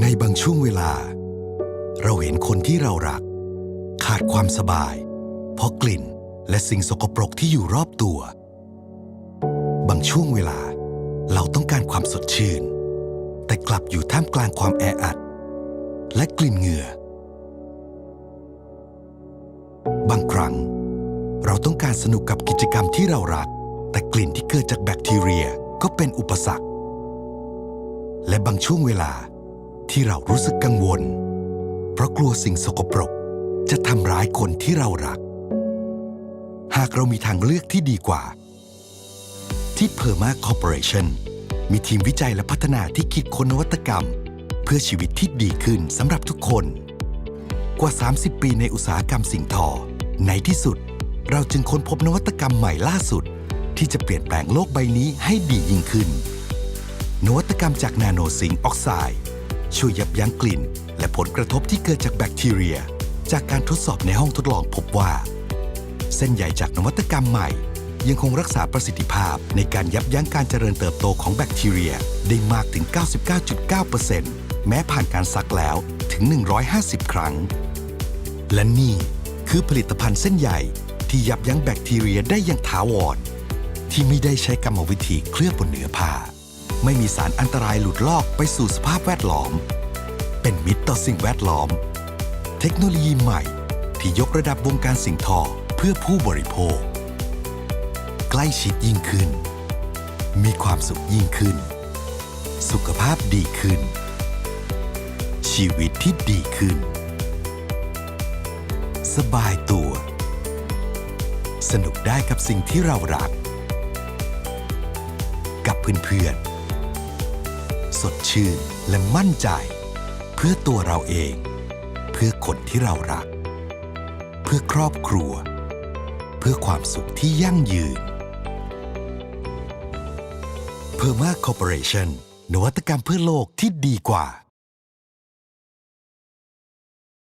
ในบางช่วงเวลา เราเห็นคนที่เรารัก ขาดความสบาย เพราะกลิ่นและสิ่งสกปรกที่อยู่รอบตัว บางช่วงเวลา เราต้องการความสดชื่น แต่กลับอยู่ท่ามกลางความแออัด และกลิ่นเหงื่อ บางครั้ง เราต้องการสนุกกับกิจกรรมที่เรารัก แต่กลิ่นที่เกิดจากแบคทีเรียก็เป็นอุปสรรค และบางช่วงเวลา ที่เรารู้สึกกังวล เพราะกลัวสิ่งสกปรก จะทำร้ายคนที่เรารัก หากเรามีทางเลือกที่ดีกว่า ที่ Perma Corporation มีทีมวิจัยและพัฒนาที่คิดค้นนวัตกรรม เพื่อชีวิตที่ดีขึ้นสำหรับทุกคน กว่า 30 ปีในอุตสาหกรรมสิ่งทอ ในที่สุด เราจึงค้นพบนวัตกรรมใหม่ล่าสุด ที่จะเปลี่ยนแปลงโลกใบนี้ให้ดียิ่งขึ้น นวัตกรรมจากนาโนซิงค์ออกไซด์ ช่วยยับยั้งกลิ่น และผลกระทบที่เกิดจากแบคทีเรีย จากการทดสอบในห้องทดลองพบว่า เส้นใยจากนวัตกรรมใหม่ ยังคงรักษาประสิทธิภาพในการยับยั้งการเจริญเติบโตของแบคทีเรียได้มากถึง 99.9%แม้ผ่านการซักแล้วถึง 150 ครั้ง และนี่คือผลิตภัณฑ์เส้นใยที่ยับยั้งแบคทีเรียได้อย่างถาวรที่ไม่ได้ใช้กรรมวิธีเคลือบบนเนื้อผ้า ไม่มีสารอันตรายหลุดลอกไปสู่สภาพแวดล้อม เป็นมิตรต่อสิ่งแวดล้อม เทคโนโลยีใหม่ที่ยกระดับวงการสิ่งทอเพื่อผู้บริโภค ใกล้ชิดยิ่งขึ้น มีความสุขยิ่งขึ้น สุขภาพดีขึ้น ชีวิตที่ดีขึ้น สบายตัว สนุกได้กับสิ่งที่เรารัก กับเพื่อนๆ สดชื่นและมั่นใจ เพื่อตัวเราเอง เพื่อคนที่เรารัก เพื่อครอบครัว เพื่อความสุขที่ยั่งยืน p e r m a Corporation นวัตกรรมเพื่อโลกที่ดีกว่า